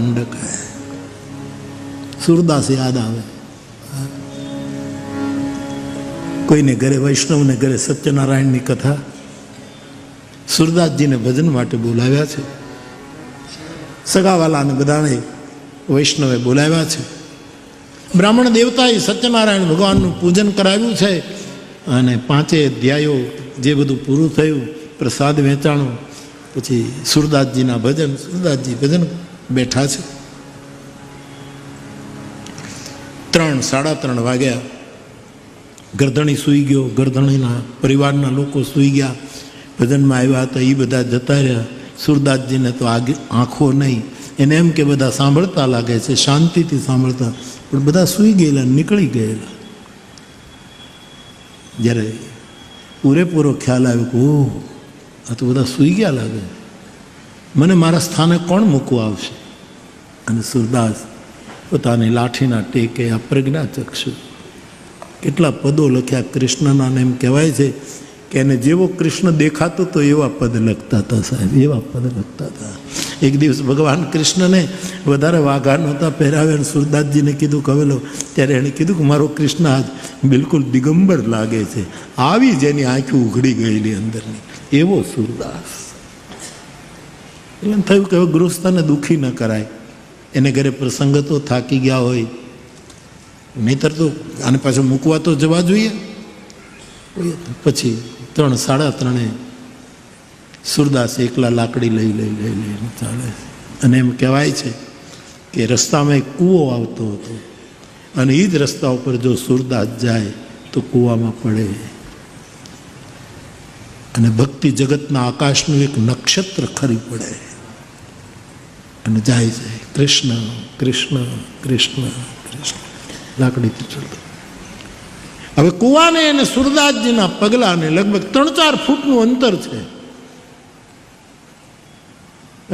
દંડક હે સુરદાસ યાદ આવે કોઈને ઘરે વૈષ્ણવને ઘરે સત્યનારાયણની કથા સુરદાસજીને ભજન માટે બોલાવ્યા છે સગાવાલાને બધાને વૈષ્ણવે બોલાવ્યા છે બ્રાહ્મણ દેવતાએ સત્યનારાયણ ભગવાનનું પૂજન કરાવ્યું છે અને પાંચે અધ્યાયો જે બધું પૂરું થયું, પ્રસાદ વેચાણું, પછી સુરદાસજીના ભજન, સુરદાસજી ભજન બેઠા છે. ત્રણ, સાડા ત્રણ વાગ્યા. ગરધણી સૂઈ ગયો. ગરધણીના પરિવારના લોકો સૂઈ ગયા. ભજનમાં આવ્યા હતા. એ બધા જતા રહ્યા. સુરદાસજીને તો આગે, આંખો નહીં. એને એમ કે બધા સાંભળતા લાગે છે. શાંતિથી સાંભળતા. પણ બધા સૂઈ ગયેલા, નીકળી ગયેલા. જ્યારે પૂરેપૂરો ખ્યાલ આવ્યો કે, ઓહ, આ તો બધા સૂઈ ગયા લાગે. મને મારા સ્થાને કોણ મૂકવા આવશે? અને સુરદાસ પોતાની લાઠીના ટેકે આ પ્રજ્ઞાચક્ષુ. કેટલા પદો લખ્યા કૃષ્ણના એમ કહેવાય છે કે એને જેવો કૃષ્ણ દેખાતો તો એવા પદ લખતા હતા સાહેબ, એવા પદ લખતા હતા. એક દિવસ ભગવાન કૃષ્ણને વધારે વાઘા નહોતા પહેરાવ્યા અને સુરદાસજીને કીધું કવેલો ત્યારે એણે કીધું કે મારો કૃષ્ણ આજ બિલકુલ દિગંબર લાગે છે. આવી જ એની આંખી ઉઘડી ગયેલી અંદરની. એવો સુરદાસ. એટલે એમ થયું કે હવે ગૃહસ્થને દુઃખી ન કરાય. એને ઘરે પ્રસંગતો થાકી ગયા હોય. નહીતર તો આને પાછો મૂકવા તો જવા જોઈએ. પછી ત્રણ, સાડા ત્રણે સુરદાસ એકલા લાકડી લઈ લઈ લઈ લઈને ચાલે. અને એમ કહેવાય છે કે રસ્તામાં એક કૂવો આવતો હતો. અને એ જ રસ્તા ઉપર જો સુરદાસ જાય તો કૂવામાં પડે. અને ભક્તિ જગતના આકાશનું એક નક્ષત્ર ખરી પડે. અને જાય જાય કૃષ્ણ કૃષ્ણ કૃષ્ણ કૃષ્ણ. લાકડીથી ચડતો હવે કુવાને અને સુરદાસજીના પગલાને લગભગ ત્રણ ચાર ફૂટનું અંતર છે.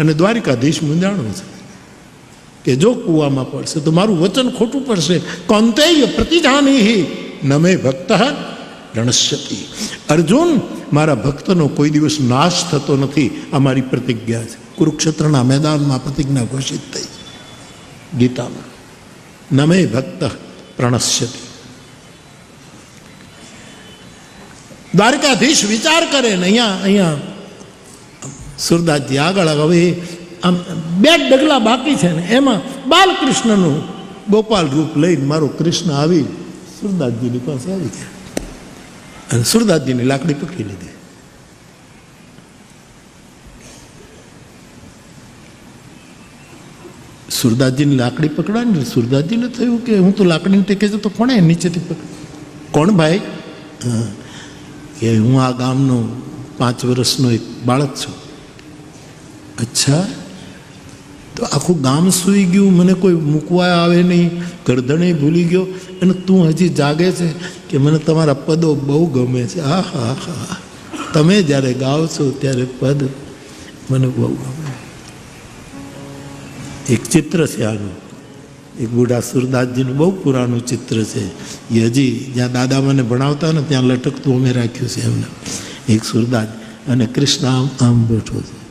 અને દ્વારિકાધીશ મૂંઝાણો છે કે જો કૂવામાં પડશે તો મારું વચન ખોટું પડશે. કૌંતેય પ્રતિજાની નમે ભક્ત રણસ્યતિ. અર્જુન, મારા ભક્તનો કોઈ દિવસ નાશ થતો નથી. આ મારી પ્રતિજ્ઞા છે. કુરુક્ષેત્રના મેદાનમાં પ્રતિજ્ઞા ઘોષિત થઈ. ગીતામાં, નમે ભક્ત પ્રણશ્યતિ દ્વારકાધીશ વિચાર કરે ને અહીંયા અહીંયા, સુરદાસજી આગળ હવે આમ બે ડગલા બાકી છે ને. એમાં બાલકૃષ્ણનું ગોપાલ રૂપ લઈને મારો કૃષ્ણ આવી. સુરદાસજીની પાસે આવી. ગયા અને સુરદાસજીની લાકડી પકડી લીધી. સુરદાસજીની લાકડી પકડાય ને સુરદાસજીને થયું કે હું તો લાકડીને ટેકે છે તો કોણે નીચેથી પકડ? કોણ ભાઈ? કે હું આ ગામનો પાંચ વર્ષનો એક બાળક છું. અચ્છા. તો આખું ગામ સૂઈ ગયું, મને કોઈ મૂકવા આવે નહીં, ગરદણે ભૂલી ગયો. અને તું હજી જાગે છે કે મને તમારા પદો બહુ ગમે છે. આ હા હા તમે જ્યારે ગાઓ છો ત્યારે પદ મને બહુ ગમે. એક ચિત્ર છે આનું. એક બુઢા સુરદાસજીનું બહુ પુરાણું ચિત્ર છે. એ હજી જ્યાં દાદા મને ભણાવતા ને ત્યાં લટકતું અમે રાખ્યું છે એમને. એક સુરદાસ અને કૃષ્ણ આમ આમ બેઠો છે.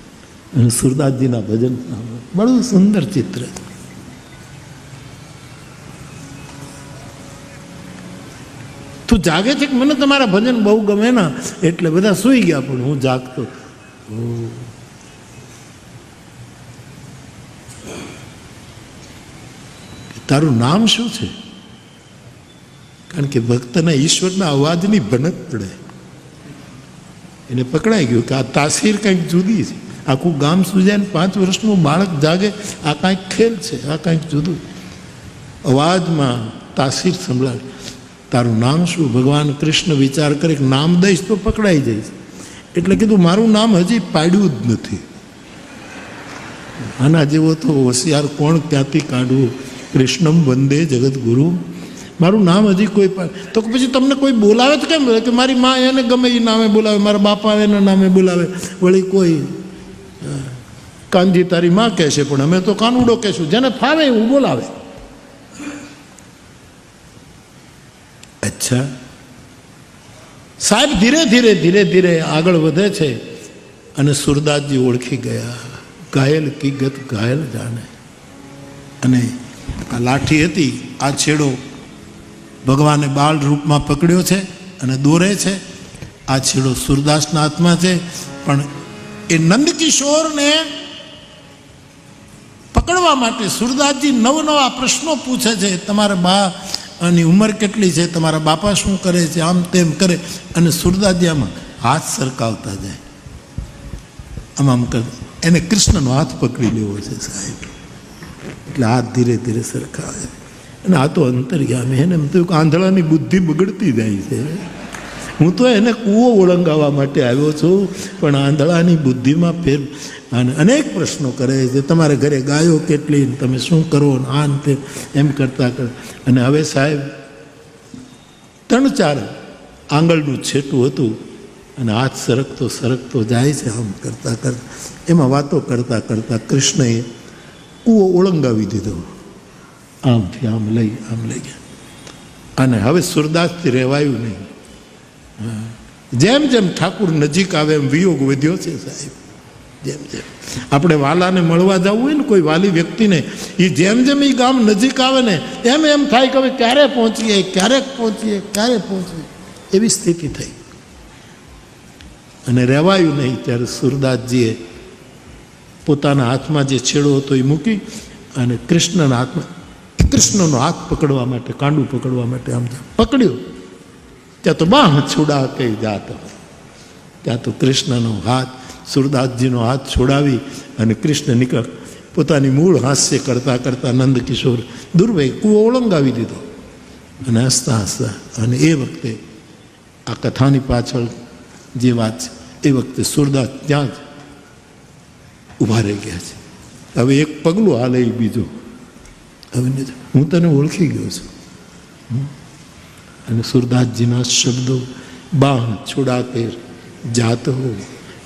અને સુરદાસજીના ભજન બડું સુંદર ચિત્ર. તું જાગે છે કે મને તમારા ભજન બહુ ગમે ના? એટલે બધા સૂઈ ગયા, પણ હું જાગતો. તારું નામ શું છે? કારણ કે ભક્તના ઈશ્વરના અવાજની ભનક પડે. એને પકડાઈ ગયું કે આ તાસીર કંઈક જુદી છે. આખું ગામ સૂજાય પાંચ વર્ષનું બાળક જાગે, આ કાંઈક ખેલ છે, આ કાંઈક જુદું. અવાજમાં તાસીર સંભળાવે તારું નામ શું? ભગવાન કૃષ્ણ વિચાર કરે કે નામ દઈશ તો પકડાઈ જઈશ. એટલે કીધું, મારું નામ હજી પાડ્યું જ નથી. આના જેવો તો હોશિયાર કોણ ક્યાંથી કાઢવું? કૃષ્ણમ વંદે જગતગુરુ મારું નામ હજી કોઈ તો પછી તમને કોઈ બોલાવે તો કેમ કે મારી મા એને ગમે એ નામે બોલાવે, મારા બાપા એના નામે બોલાવે. વળી કોઈ કાનજી તારી માં કહેશે પણ અમે તો કાનુડો કહેશું. જેને ફાવે એવું બોલાવે. અચ્છા. સાહેબ ધીરે ધીરે ધીરે ધીરે આગળ વધે છે અને સુરદાસજી ઓળખી ગયા. ઘાયલ કિગત ઘાયલ જાણે. અને આ લાઠી હતી આ છેડો ભગવાને બાળ રૂપમાં પકડ્યો છે અને દોરે છે. આ છેડો સુરદાસના હાથમાં છે પણ એ નંદકિશોરને પકડવા માટે સુરદાસજી નવનવા પ્રશ્નો પૂછે છે, તમારા બા આની ઉંમર કેટલી છે? તમારા બાપા શું કરે છે? આમ તેમ કરે. અને સુરદાસજી આમાં હાથ સરકાવતા જાય. આમ આમ કર, એને કૃષ્ણનો હાથ પકડી લેવો છે સાહેબ. એટલે હાથ ધીરે ધીરે સરખાવે. અને આ તો અંતર્યામી એને એમ થયું કે આંધળાની બુદ્ધિ બગડતી જાય છે. હું તો એને કૂવો ઓળંગાવવા માટે આવ્યો છું, પણ આંધળાની બુદ્ધિમાં ફેર અને અનેક પ્રશ્નો કરે છે. તમારે ઘરે ગાયો કેટલી તમે શું કરો આ તે એમ કરતાં કર. અને હવે સાહેબ, ત્રણ ચાર આંગળનું છેટું હતું અને હાથ સરકતો સરકતો જાય છે આમ કરતાં કરતાં એમાં વાતો કરતાં કરતાં કૃષ્ણએ કૂવો ઓળંગાવી દીધો. આમથી આમ લઈ આમ લઈ ગયા. અને હવે સુરદાસથી રહેવાયું નહીં. જેમ જેમ ઠાકુર નજીક આવે એમ વિયોગ વધ્યો છે સાહેબ. જેમ જેમ. આપણે વાલાને મળવા જવું હોય ને કોઈ વાલી વ્યક્તિને એ જેમ જેમ એ ગામ નજીક આવે ને, એમ એમ થાય કે હવે ક્યારે પહોંચીએ, ક્યારેક પહોંચીએ, ક્યારે પહોંચીએ. એવી સ્થિતિ થઈ. અને રહેવાયું નહીં ત્યારે સુરદાસજીએ પોતાના હાથમાં જે છેડો હતો એ મૂકી અને કૃષ્ણના હાથમાં, કૃષ્ણનો હાથ પકડવા માટે, કાંડું પકડવા માટે આમ પકડ્યો. ત્યાં તો બાહ છોડા કઈ જાતો ત્યાં તો કૃષ્ણનો હાથ, સુરદાસજીનો હાથ છોડાવી અને કૃષ્ણ નીકળ પોતાની મૂળ હાસ્ય કરતાં કરતાં નંદકિશોર દુર્ભાઈ કૂવો ઓળંગાવી દીધો. અને હસતા હસતા અને એ વખતે આ કથાની પાછળ જે વાત છે, એ વખતે સુરદાસ ત્યાં જ ઊભા રહી ગયા છે. હવે એક પગલું હાલે બીજું. હવે હું તને ઓળખી ગયો છું. અને સુરદાસજીના શબ્દો બાહ છોડા કે જાત હો.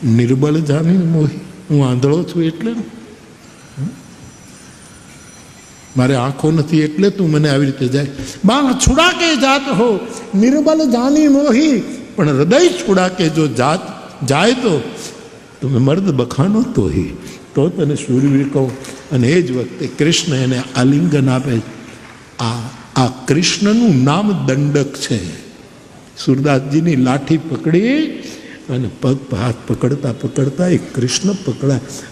નિર્બળ જાની મોહી. હું આંધળો છું એટલે મારે આંખો નથી એટલે તું મને આવી રીતે જાય. બાહ છોડા કે જાત હો. નિર્બલ જાની મોહી. પણ હૃદય છોડા કે જો જાત જાય તો? તમે મર્દ બખાનો તોહી. તો તને શૂરવીર કહું. અને એ જ વખતે કૃષ્ણ એને આલિંગન આપે. આ આ કૃષ્ણનું નામ દંડક છે. સુરદાસજીની લાઠી પકડી અને પગ હાથ પકડતા પકડતા એ કૃષ્ણ પકડાય.